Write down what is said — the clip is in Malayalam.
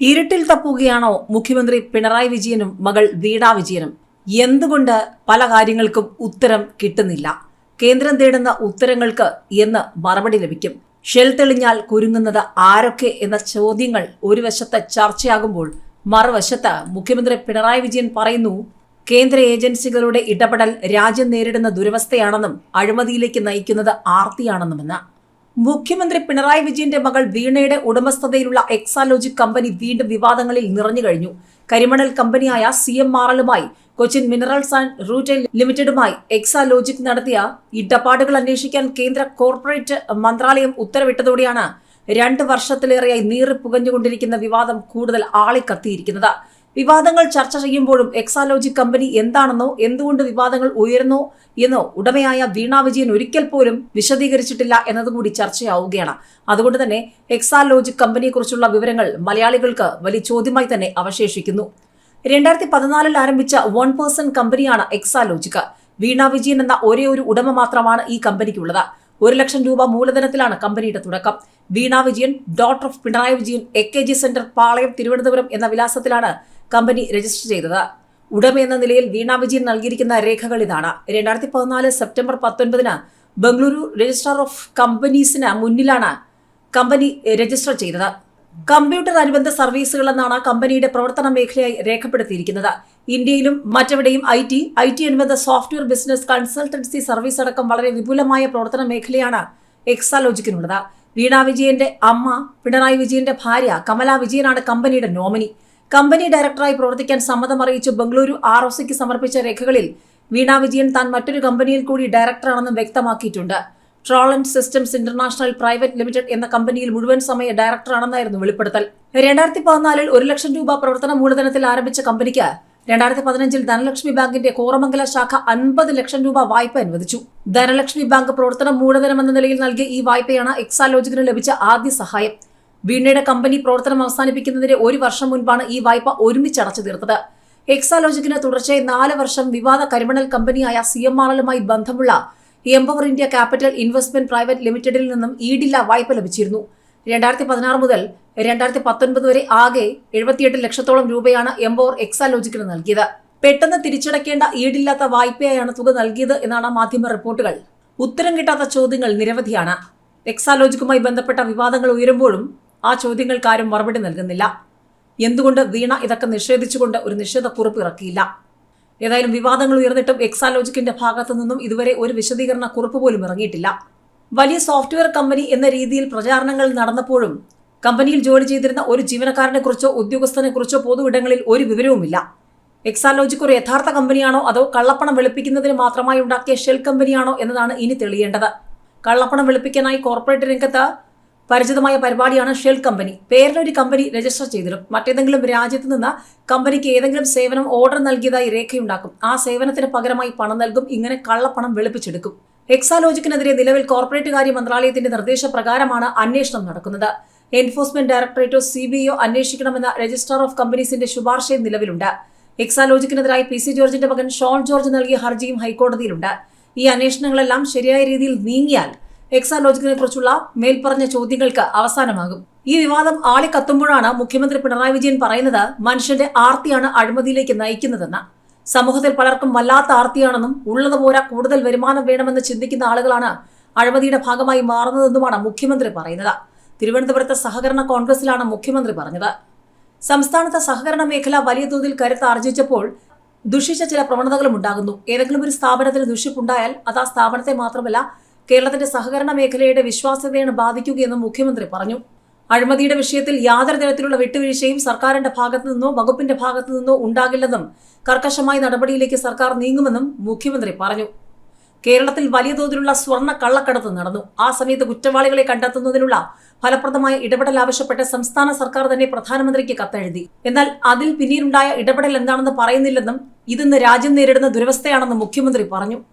ഇരുട്ടിൽ തപ്പുകയാണോ മുഖ്യമന്ത്രി പിണറായി വിജയനും മകൾ വീണ വിജയനും? എന്തുകൊണ്ട് പല കാര്യങ്ങൾക്കും ഉത്തരം കിട്ടുന്നില്ല? കേന്ദ്രം തേടുന്ന ഉത്തരങ്ങൾക്ക് എന്ന് മറുപടി ലഭിക്കും. ഷെൽ തെളിഞ്ഞാൽ കുരുങ്ങുന്നത് ആരൊക്കെ എന്ന ചോദ്യങ്ങൾ ഒരു വശത്ത് ചർച്ചയാകുമ്പോൾ മറുവശത്ത് മുഖ്യമന്ത്രി പിണറായി വിജയൻ പറയുന്നു കേന്ദ്ര ഏജൻസികളുടെ ഇടപെടൽ രാജ്യം നേരിടുന്ന ദുരവസ്ഥയാണെന്നും അഴിമതിയിലേക്ക് നയിക്കുന്നത് ആർത്തിയാണെന്നുമെന്ന്. മുഖ്യമന്ത്രി പിണറായി വിജയന്റെ മകൾ വീണയുടെ ഉടമസ്ഥതയിലുള്ള എക്സാലോജിക് കമ്പനി വീണ്ടും വിവാദങ്ങളിൽ നിറഞ്ഞു കഴിഞ്ഞു. കരിമണൽ കമ്പനിയായ സി എം ആർ എല്ലുമായി കൊച്ചിൻ മിനറൽസ് ആൻഡ് റൂറ്റൈൽ ലിമിറ്റഡുമായി എക്സാലോജിക് നടത്തിയ ഇടപാടുകൾ അന്വേഷിക്കാൻ കേന്ദ്ര കോർപ്പറേറ്റ് മന്ത്രാലയം ഉത്തരവിട്ടതോടെയാണ് രണ്ട് വർഷത്തിലേറെയായി നീറി പുകഞ്ഞുകൊണ്ടിരിക്കുന്ന വിവാദം കൂടുതൽ ആളിക്കത്തിയിരിക്കുന്നത്. വിവാദങ്ങൾ ചർച്ച ചെയ്യുമ്പോഴും എക്സാലോജി കമ്പനി എന്താണെന്നോ എന്തുകൊണ്ട് വിവാദങ്ങൾ ഉയർന്നോ എന്നോ ഉടമയായ വീണ വിജയൻ ഒരിക്കൽ പോലും വിശദീകരിച്ചിട്ടില്ല എന്നതുകൂടി ചർച്ചയാവുകയാണ്. അതുകൊണ്ട് തന്നെ എക്സാലോജിക് കമ്പനിയെക്കുറിച്ചുള്ള വിവരങ്ങൾ മലയാളികൾക്ക് വലിയ ചോദ്യമായി തന്നെ അവശേഷിക്കുന്നു. രണ്ടായിരത്തി പതിനാലിൽ ആരംഭിച്ച വൺ പേഴ്സൺ കമ്പനിയാണ് എക്സാലോജിക് വീണ വിജയൻ എന്ന ഒരേ ഒരു ഉടമ മാത്രമാണ് ഈ കമ്പനിക്കുള്ളത്. ഒരു ലക്ഷം രൂപ മൂലധനത്തിലാണ് കമ്പനിയുടെ തുടക്കം. Veena Vijayan daughter of Pinarayi Vijayan A K G centre Palayam Thiruvananthapuram എന്ന വിലാസത്തിലാണ് കമ്പനി രജിസ്റ്റർ ചെയ്തത്. ഉടമയെന്ന നിലയിൽ വീണ വിജയൻ നൽകിയിരിക്കുന്ന രേഖകൾ ഇതാണ്. രണ്ടായിരത്തി പതിനാല് സെപ്റ്റംബർ പത്തൊൻപതിന് ബംഗളൂരു രജിസ്ട്രാർ ഓഫ് കമ്പനീസിന് മുന്നിലാണ് കമ്പനി രജിസ്റ്റർ ചെയ്തത്. കമ്പ്യൂട്ടർ അനുബന്ധ സർവീസുകൾ എന്നാണ് കമ്പനിയുടെ പ്രവർത്തന മേഖലയായി രേഖപ്പെടുത്തിയിരിക്കുന്നത്. ഇന്ത്യയിലും മറ്റെവിടെയും ഐ ടി ഐ ടി അനുബന്ധ സോഫ്റ്റ്വെയർ ബിസിനസ് കൺസൾട്ടൻസി സർവീസ് അടക്കം വളരെ വിപുലമായ പ്രവർത്തന മേഖലയാണ് എക്സാലോജിക്കിനുള്ളത്. വീണ വിജയന്റെ അമ്മ പിണറായി വിജയന്റെ ഭാര്യ കമലാ വിജയനാണ് കമ്പനിയുടെ നോമിനി. കമ്പനി ഡയറക്ടറായി പ്രവർത്തിക്കാൻ സമ്മതം അറിയിച്ച് ബംഗളൂരു ആർ ഒ സിക്ക് സമർപ്പിച്ച രേഖകളിൽ വീണ വിജയൻ താൻ മറ്റൊരു കമ്പനിയിൽ കൂടി ഡയറക്ടറാണെന്നും വ്യക്തമാക്കിയിട്ടുണ്ട്. Troll and systems international private limited എന്ന കമ്പനിയിൽ മുഴുവൻ സമയ ഡയറക്ടറാണെന്നായിരുന്നു വെളിപ്പെടുത്തൽ. രണ്ടായിരത്തി പതിനാലിൽ ഒരു ലക്ഷം രൂപ പ്രവർത്തന മൂലധനത്തിൽ ആരംഭിച്ച കമ്പനിക്ക് രണ്ടായിരത്തി പതിനഞ്ചിൽ ധനലക്ഷ്മി ബാങ്കിന്റെ കോറമംഗല ശാഖ അൻപത് ലക്ഷം രൂപ വായ്പ അനുവദിച്ചു. ധനലക്ഷ്മി ബാങ്ക് പ്രവർത്തന മൂലധനമെന്ന നിലയിൽ നൽകിയ ഈ വായ്പയാണ് എക്സാലോജിക്കിന് ലഭിച്ച ആദ്യ സഹായം. വീണയുടെ കമ്പനി പ്രവർത്തനം അവസാനിപ്പിക്കുന്നതിന് ഒരു വർഷം മുൻപാണ് ഈ വായ്പ ഒരുമിച്ച് അടച്ചു തീർത്തത്. എക്സാലോജിക്കിന് തുടർച്ചയായി നാല് വർഷം വിവാദ കരിമണൽ കമ്പനിയായ സി എം ആർ ബന്ധമുള്ള empower India capital investment private ലിമിറ്റഡിൽ നിന്നും ഈടില്ല വായ്പ ലഭിച്ചിരുന്നു. രണ്ടായിരത്തി പതിനാറ് മുതൽ രണ്ടായിരത്തി പത്തൊൻപത് വരെ ആകെ എഴുപത്തിയെട്ട് ലക്ഷത്തോളം രൂപയാണ് എംപവർ എക്സാലോജിക്കിന് നൽകിയത്. പെട്ടെന്ന് തിരിച്ചടയ്ക്കേണ്ട ഈടില്ലാത്ത വായ്പയായാണ് തുക നൽകിയത് എന്നാണ് മാധ്യമ റിപ്പോർട്ടുകൾ. ഉത്തരം കിട്ടാത്ത ചോദ്യങ്ങൾ നിരവധിയാണ്. എക്സാലോജിക്കുമായി ബന്ധപ്പെട്ട വിവാദങ്ങൾ ഉയരുമ്പോഴും ആ ചോദ്യങ്ങൾക്ക് ആരും മറുപടി നൽകുന്നില്ല. എന്തുകൊണ്ട് വീണ ഇതൊക്കെ നിഷേധിച്ചുകൊണ്ട് ഒരു നിഷേധക്കുറിപ്പ് ഇറക്കിയില്ല? ഏതായാലും വിവാദങ്ങൾ ഉയർന്നിട്ടും എക്സാലോജിക്കിന്റെ ഭാഗത്തു നിന്നും ഇതുവരെ ഒരു വിശദീകരണ കുറിപ്പ് പോലും ഇറങ്ങിയിട്ടില്ല. വലിയ സോഫ്റ്റ്വെയർ കമ്പനി എന്ന രീതിയിൽ പ്രചാരണങ്ങൾ നടന്നപ്പോഴും കമ്പനിയിൽ ജോലി ചെയ്തിരുന്ന ഒരു ജീവനക്കാരനെ കുറിച്ചോ ഉദ്യോഗസ്ഥനെ കുറിച്ചോ പൊതു ഇടങ്ങളിൽ ഒരു വിവരവുമില്ല. എക്സാലോജിക് ഒരു യഥാർത്ഥ കമ്പനിയാണോ അതോ കള്ളപ്പണം വെളുപ്പിക്കുന്നതിന് മാത്രമായി ഉണ്ടാക്കിയ ഷെൽ കമ്പനിയാണോ എന്നതാണ് ഇനി തെളിയേണ്ടത്. കള്ളപ്പണം വെളുപ്പിക്കാനായി കോർപ്പറേറ്റ് രംഗത്ത് പരിചിതമായ പരിപാടിയാണ് ഷെൽ കമ്പനി. പേരിലൊരു കമ്പനി രജിസ്റ്റർ ചെയ്തിടും. മറ്റേതെങ്കിലും രാജ്യത്ത് നിന്ന് കമ്പനിക്ക് ഏതെങ്കിലും സേവനം ഓർഡർ നൽകിയതായി രേഖയുണ്ടാക്കും. ആ സേവനത്തിന് പകരമായി പണം നൽകും. ഇങ്ങനെ കള്ളപ്പണം വെളുപ്പിച്ചെടുക്കും. എക്സാലോജിക്കിനെതിരെ നിലവിൽ കോർപ്പറേറ്റ് കാര്യ മന്ത്രാലയത്തിന്റെ നിർദ്ദേശപ്രകാരമാണ് അന്വേഷണം നടക്കുന്നത്. എൻഫോഴ്സ്മെന്റ് ഡയറക്ടറേറ്റോ സി ബി ഒ അന്വേഷിക്കണമെന്ന രജിസ്ട്രാർ ഓഫ് കമ്പനീസിന്റെ ശുപാർശയും നിലവിലുണ്ട്. എക്സാലോജിക്കിനെതിരായി പി സി ജോർജിന്റെ മകൻ ഷോൺ ജോർജ് നൽകിയ ഹർജിയും ഹൈക്കോടതിയിലുണ്ട്. ഈ അന്വേഷണങ്ങളെല്ലാം ശരിയായ രീതിയിൽ നീങ്ങിയാൽ എക്സാലോജിക്കിനെ കുറിച്ചുള്ള മേൽപ്പറഞ്ഞ ചോദ്യങ്ങൾക്ക് അവസാനമാകും. ഈ വിവാദം ആളിക്കത്തുമ്പോഴാണ് മുഖ്യമന്ത്രി പിണറായി വിജയൻ പറയുന്നത് മനുഷ്യന്റെ ആർത്തിയാണ് അഴിമതിയിലേക്ക് നയിക്കുന്നതെന്ന്. സമൂഹത്തിൽ പലർക്കും വല്ലാത്ത ആർത്തിയാണെന്നും ഉള്ളത് പോരാ കൂടുതൽ വരുമാനം വേണമെന്ന് ചിന്തിക്കുന്ന ആളുകളാണ് അഴിമതിയുടെ ഭാഗമായി മാറുന്നതെന്നുമാണ് മുഖ്യമന്ത്രി പറയുന്നത്. തിരുവനന്തപുരത്തെ സഹകരണ കോൺഗ്രസിലാണ് മുഖ്യമന്ത്രി പറഞ്ഞത്. സംസ്ഥാനത്തെ സഹകരണ മേഖല വലിയ തോതിൽ കരുത്ത് ആർജിച്ചപ്പോൾ ദുഷിച്ച ചില പ്രവണതകളും ഉണ്ടാകുന്നു. ഏതെങ്കിലും ഒരു സ്ഥാപനത്തിന് ദുഷിപ്പുണ്ടായാൽ അത് ആ സ്ഥാപനത്തെ മാത്രമല്ല കേരളത്തിന്റെ സഹകരണ മേഖലയുടെ വിശ്വാസ്യതയാണ് ബാധിക്കുകയെന്നും മുഖ്യമന്ത്രി പറഞ്ഞു. അഴിമതിയുടെ വിഷയത്തിൽ യാതൊരു തരത്തിലുള്ള വിട്ടുവീഴ്ചയും സർക്കാരിന്റെ ഭാഗത്തു നിന്നോ വകുപ്പിന്റെ ഭാഗത്തു നിന്നോ ഉണ്ടാകില്ലെന്നും കർക്കശമായ നടപടിയിലേക്ക് സർക്കാർ നീങ്ങുമെന്നും മുഖ്യമന്ത്രി പറഞ്ഞു. കേരളത്തിൽ വലിയ തോതിലുള്ള സ്വർണ കള്ളക്കടത്ത് നടന്നു. ആ സമയത്ത് കുറ്റവാളികളെ കണ്ടെത്തുന്നതിനുള്ള ഫലപ്രദമായ ഇടപെടൽ ആവശ്യപ്പെട്ട് സംസ്ഥാന സർക്കാർ തന്നെ പ്രധാനമന്ത്രിക്ക് കത്തെഴുതി. എന്നാൽ അതിൽ പിന്നീടുണ്ടായ ഇടപെടൽ എന്താണെന്ന് പറയുന്നില്ലെന്നും ഇതിന്ന് രാജ്യം നേരിടുന്ന ദുരവസ്ഥയാണെന്നും മുഖ്യമന്ത്രി പറഞ്ഞു.